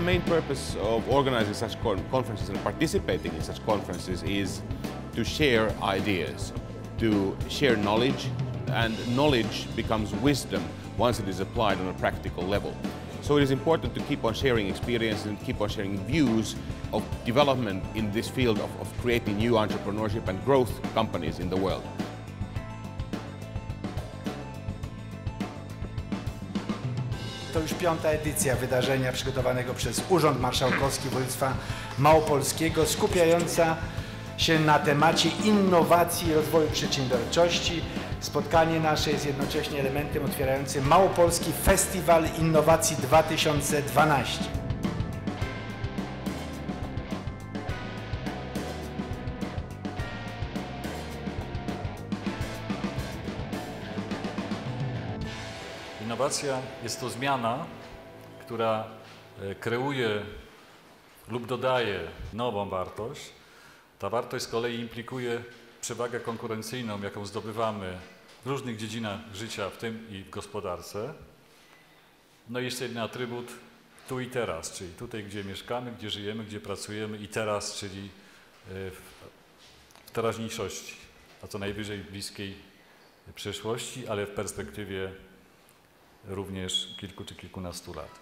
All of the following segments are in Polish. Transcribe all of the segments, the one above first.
main purpose of organizing such con conferences and participating in such conferences is to share ideas, to share knowledge, and knowledge becomes wisdom once it is applied on a practical level. So it is important to keep on sharing experiences and keep on sharing views of development in this field of, of creating new entrepreneurship and growth companies in the world. To już piąta edycja wydarzenia przygotowanego przez Urząd Marszałkowski Województwa Małopolskiego, skupiająca się na temacie innowacji i rozwoju przedsiębiorczości. Spotkanie nasze jest jednocześnie elementem otwierającym Małopolski Festiwal Innowacji 2012. Innowacja jest to zmiana, która e, kreuje lub dodaje nową wartość. Ta wartość z kolei implikuje przewagę konkurencyjną, jaką zdobywamy w różnych dziedzinach życia, w tym i w gospodarce. No i jeszcze jeden atrybut tu i teraz, czyli tutaj, gdzie mieszkamy, gdzie żyjemy, gdzie pracujemy i teraz, czyli e, w, teraźniejszości, a co najwyżej w bliskiej przyszłości, ale w perspektywie również kilku czy kilkunastu lat.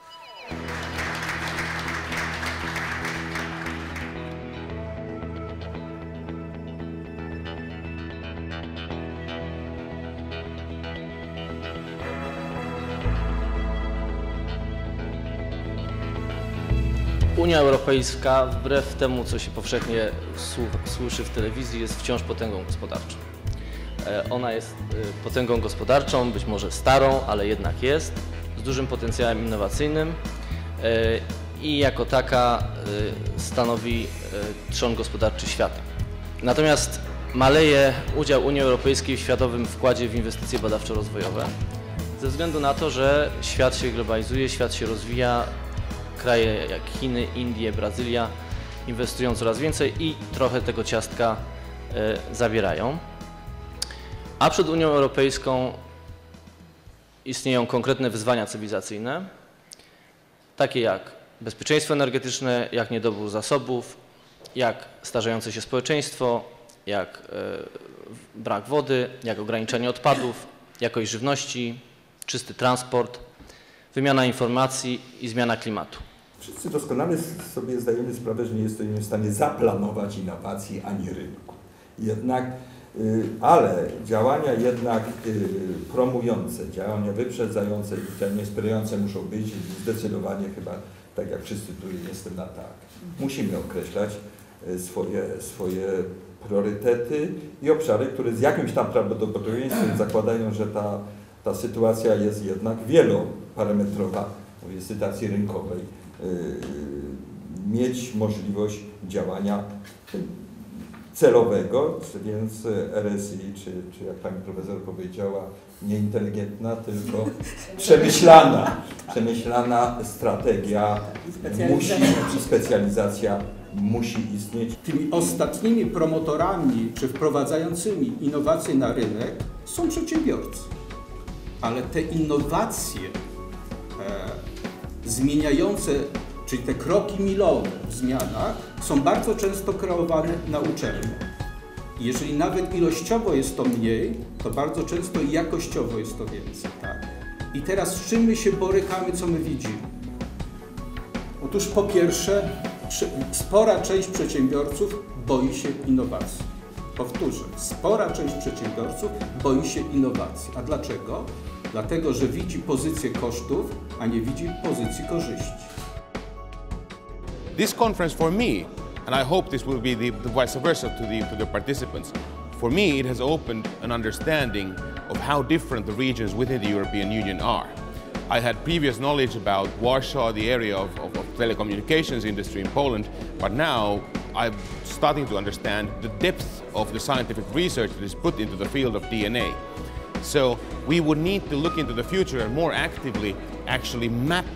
Unia Europejska, wbrew temu, co się powszechnie słyszy w telewizji, jest wciąż potęgą gospodarczą. E, ona jest e, potęgą gospodarczą, być może starą, ale jednak jest, z dużym potencjałem innowacyjnym e, i jako taka stanowi trzon gospodarczy świata. Natomiast maleje udział Unii Europejskiej w światowym wkładzie w inwestycje badawczo-rozwojowe ze względu na to, że świat się globalizuje, świat się rozwija, kraje jak Chiny, Indie, Brazylia inwestują coraz więcej i trochę tego ciastka zabierają. A przed Unią Europejską istnieją konkretne wyzwania cywilizacyjne, takie jak bezpieczeństwo energetyczne, jak niedobór zasobów, jak starzejące się społeczeństwo, jak e, brak wody, jak ograniczenie odpadów, jakość żywności, czysty transport, wymiana informacji i zmiana klimatu. Wszyscy doskonale sobie zdajemy sprawę, że nie jesteśmy w stanie zaplanować innowacji ani rynku. Jednak ale działania jednak y, promujące, działania wyprzedzające, działania wspierające muszą być zdecydowanie chyba, tak jak wszyscy tu jestem na tak. Musimy określać y, swoje, swoje priorytety i obszary, które z jakimś tam prawdopodobieństwem zakładają, że ta, ta sytuacja jest jednak wieloparametrowa, mówię, sytuacji rynkowej, mieć możliwość działania celowego, więc RSI, czy, czy jak pani profesor powiedziała, nie inteligentna, tylko przemyślana, przemyślana strategia musi, specjalizacja musi istnieć. Tymi ostatnimi promotorami czy wprowadzającymi innowacje na rynek są przedsiębiorcy. Ale te innowacje e, zmieniające Czyli te kroki milowe w zmianach są bardzo często kreowane na uczelni. Jeżeli nawet ilościowo jest to mniej, to bardzo często jakościowo jest to więcej. Tak? I teraz z czym my się borykamy, co my widzimy? Otóż po pierwsze, spora część przedsiębiorców boi się innowacji. Powtórzę, spora część przedsiębiorców boi się innowacji. A dlaczego? Dlatego, że widzi pozycję kosztów, a nie widzi pozycji korzyści. This conference for me, and I hope this will be the, the vice versa to the, to the participants, for me it has opened an understanding of how different the regions within the European Union are. I had previous knowledge about Warsaw, the area of, of, of, telecommunications industry in Poland, but now I'm starting to understand the depth of the scientific research that is put into the field of DNA. So we would need to look into the future and more actively actually map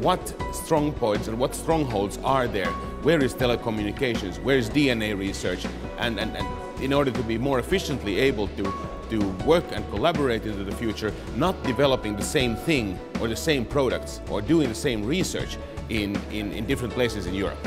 what strong points and what strongholds are there? Where is telecommunications? Where is DNA research? And, and, and in order to be more efficiently able to, to work and collaborate into the future, not developing the same thing or the same products or doing the same research in, in, in different places in Europe.